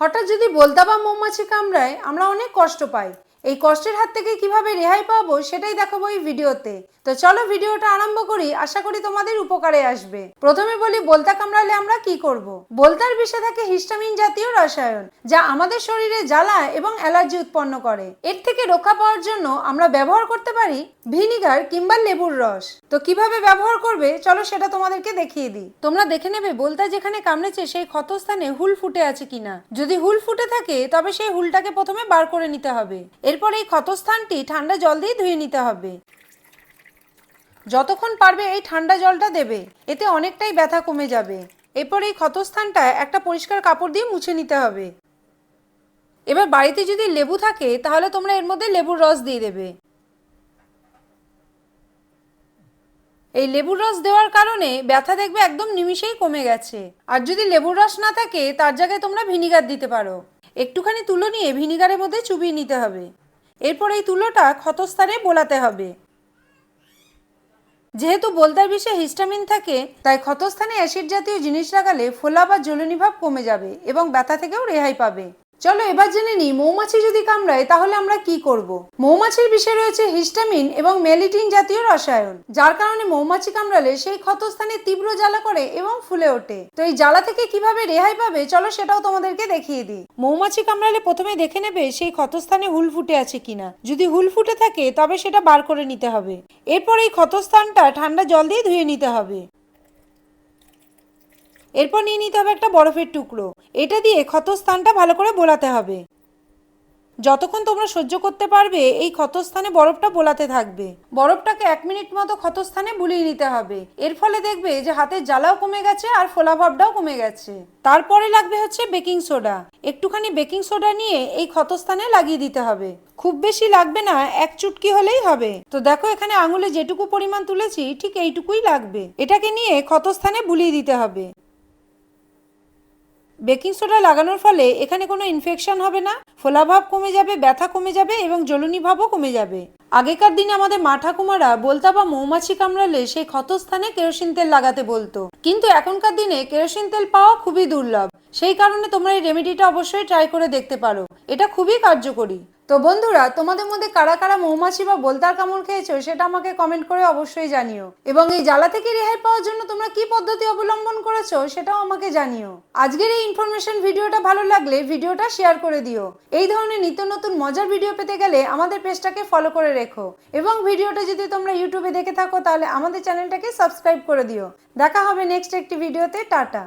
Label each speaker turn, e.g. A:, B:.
A: হঠাৎ যদি বলতাবা মৌমাছি কামড়ায় আমরা অনেক কষ্ট পাই। এই কষ্টের হাত থেকে কীভাবে রেহাই পাবো সেটাই দেখাবো এই ভিডিওতে। তো চলো ভিডিওটা আরম্ভ করি, আশা করি তোমাদের উপকারে আসবে। প্রথমে বলি, বলতা কামড়ালে আমরা কি করব। বলতার বিষে থাকে হিস্টামিন জাতীয় রসায়ন, যা আমাদের শরীরে জ্বালা এবং অ্যালার্জি উৎপন্ন করে। এর থেকে রক্ষা পাওয়ার জন্য আমরা ব্যবহার করতে পারি ভিনিগার কিংবা লেবুর রস। তো কীভাবে ব্যবহার করবে? চলো সেটা তোমাদেরকে দেখিয়ে দিই। তোমরা দেখে নেবে, বলতা যেখানে কামড়েছে সেই ক্ষতস্থানে হুল ফুটে আছে কিনা। যদি হুল ফুটে থাকে, তবে সেই হুলটাকে প্রথমে বার করে নিতে হবে। এরপর এই ক্ষতস্থানটি ঠান্ডা জল দিয়ে ধুয়ে নিতে হবে। যতক্ষণ পারবে এই ঠান্ডা জলটা দেবে, এতে অনেকটাই ব্যথা কমে যাবে। এরপর এই ক্ষতস্থানটা একটা পরিষ্কার কাপড় দিয়ে মুছে নিতে হবে। এবার বাড়িতে যদি লেবু থাকে, তাহলে তোমরা এর মধ্যে লেবুর রস দিয়ে দেবে। এই লেবুর রস দেওয়ার কারণে ব্যথা দেখবে একদম নিমিষেই কমে গেছে। আর যদি লেবুর রস না থাকে, তার জায়গায় তোমরা ভিনিগার দিতে পারো। একটুখানি তুলো নিয়ে ভিনিগারের মধ্যে চুবিয়ে নিতে হবে। এরপর এই তুলোটা ক্ষতস্থানে বোলাতে হবে। যেহেতু বোলতার বিষে হিস্টামিন থাকে, তাই ক্ষতস্থানে অ্যাসিড জাতীয় জিনিস লাগালে ফোলা বা জ্বলনি ভাব কমে যাবে এবং ব্যথা থেকেও রেহাই পাবে। চলো এবার জেনে নিই, মৌমাছি যদি কামড়ায়, তাহলে আমরা কি করব? মৌমাছির বিষে রয়েছে হিস্টামিন এবং মেলিটিন জাতীয় রসায়ন, যার কারণে মৌমাছি কামড়ালে সেই ক্ষতস্থানে তীব্র জ্বালা করে এবং ফুলে ওঠে। তো এই জ্বালা থেকে কীভাবে রেহাই পাবে, চলো সেটাও তোমাদেরকে দেখিয়ে দিই। মৌমাছি কামড়ালে প্রথমে দেখে নেবে সেই ক্ষতস্থানে হুল ফুটে আছে কিনা। যদি হুল ফুটে থাকে, তবে সেটা বার করে নিতে হবে। এরপর এই ক্ষতস্থানটা ঠান্ডা জল দিয়ে ধুয়ে নিতে হবে। এরপর নিয়ে নিতে হবে একটা বরফের টুকরো। এটা দিয়ে ক্ষতস্থানটা ভালো করে বোলাতে হবে। যতক্ষণ তোমরা সহ্য করতে পারবে, এই ক্ষতস্থানে বরফটা বোলাতে থাকবে। বরফটাকে এক মিনিট মতো ক্ষতস্থানে বুলিয়ে নিতে হবে। এর ফলে দেখবে যে হাতের জ্বালাও কমে গেছে আর ফোলাভাবটাও কমে গেছে। তারপরে লাগবে হচ্ছে বেকিং সোডা। একটুখানি বেকিং সোডা নিয়ে এই ক্ষতস্থানে লাগিয়ে দিতে হবে। খুব বেশি লাগবে না, এক চুটকি হলেই হবে। তো দেখো এখানে আঙুলে যেটুকু পরিমাণ তুলেছি, ঠিক এইটুকুই লাগবে। এটাকে নিয়ে ক্ষতস্থানে বুলিয়ে দিতে হবে। বেকিং সোডা লাগানোর ফলে এখানে কোনো ইনফেকশন হবে না ফোলাভাব কমে যাবে, ব্যথা কমে যাবে এবং জ্বলনি ভাবও কমে যাবে। আগেকার দিনে আমাদের মা ঠাকুমারা বলতা বা মৌমাছি কামড়ালে সেই ক্ষতস্থানে কেরোসিন তেল লাগাতে বলতো। কিন্তু এখনকার দিনে কেরোসিন তেল পাওয়া খুবই দুর্লভ। সেই কারণে তোমরা এই রেমেডিটা অবশ্যই ট্রাই করে দেখতে পারো। এটা খুবই কার্যকরী। তো বন্ধুরা, তোমাদের মধ্যে কারা কারা মৌমাছি বা বোলতার কামড় খেয়েছো সেটা আমাকে কমেন্ট করে অবশ্যই জানিও। এবং এই জ্বালা থেকে রেহাই পাওয়ার জন্য তোমরা কি পদ্ধতি অবলম্বন করেছ সেটাও আমাকে জানিও। আজকের এই ইনফরমেশন ভিডিওটা ভালো লাগলে ভিডিওটা শেয়ার করে দিও। এই ধরনের নিত্য নতুন মজার ভিডিও পেতে গেলে আমাদের পেজটাকে ফলো করে রেখো। এবং ভিডিওটা যদি তোমরা ইউটিউবে দেখে থাকো তাহলে আমাদের চ্যানেলটাকে সাবস্ক্রাইব করে দিও। দেখা হবে নেক্সট একটি ভিডিওতে টাটা।